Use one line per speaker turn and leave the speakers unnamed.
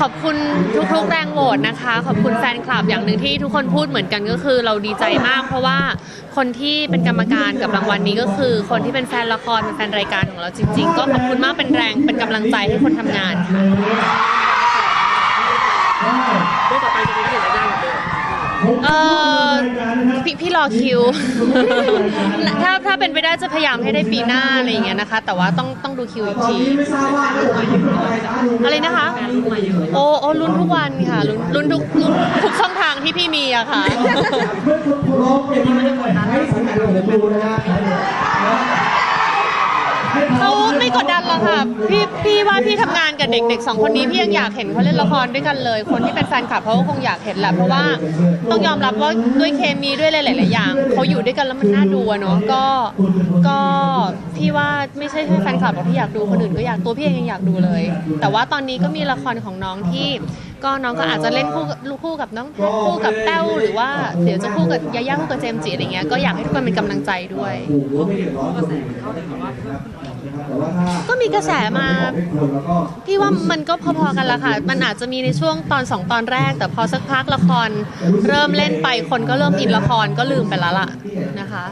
ขอบคุณทุกๆแรงโหวตนะคะ ขอบคุณแฟนคลับอย่างหนึ่งที่ทุกคนพูดเหมือนกันก็คือเราดีใจมาก เพราะว่าคนที่เป็นกรรมการกับรางวัลนี้ก็คือ คนที่เป็นแฟนละครเป็นแฟนรายการของเราจริง ๆ ก็ขอบคุณมากเป็นแรงเป็นกำลังใจให้คนทำงานค่ะ
เรื่องต่อไปจะเป็นที่ไหนได้เหมือนเดิม
เออพี่พี่รอคิว ถ้าถ้าเป็นไปได้จะพยายามให้ได้ปีหน้าอะไรอย่างเงี้ยนะคะ แต่ว่าต้องต้องดูคิวอีกทีอะไร อะไรนะคะโอ้โอ้ลุ้นทุกวันค่ะลุ้นลุ้นทุกลุ้นทุกช่องทางที่พี่มีอะค่ะ เขาไม่กดดันหรอกค่ะ พี่พี่ว่าพี่ทำงานกับเด็กๆสองคนนี้พี่ยังอยากเห็นเขาเล่นละครด้วยกันเลย คนที่เป็นแฟนคลับเขาก็คงอยากเห็นแหละเพราะว่าต้องยอมรับว่าด้วยเคมีด้วยหลายๆอย่างเขาอยู่ด้วยกันแล้วมันน่าดูอะเนาะก็ก็ พี่ว่าไม่ใช่แค่แฟนคลับหรอกที่อยากดูคนอื่นก็อยากตัวพี่เองยังอยากดูเลย แต่ว่าตอนนี้ก็มีละครของน้องที่ ก็น้องก็อาจจะเล่นคู่คู่กับน้องแพทคู่กับแต้วหรือว่าเดี๋ยวจะคู่กับยาย่าคู่กับเจมส์จิอะไรเงี้ยก็อยากให้ทุกคนเป็นกำลังใจด้วย ก็มีกระแสมา พี่ว่ามันก็พอๆกันละค่ะ มันอาจจะมีในช่วงตอนสองตอนแรก แต่พอสักพักละครเริ่มเล่นไปคนก็เริ่มอินละครก็ลืมไปแล้วล่ะนะคะ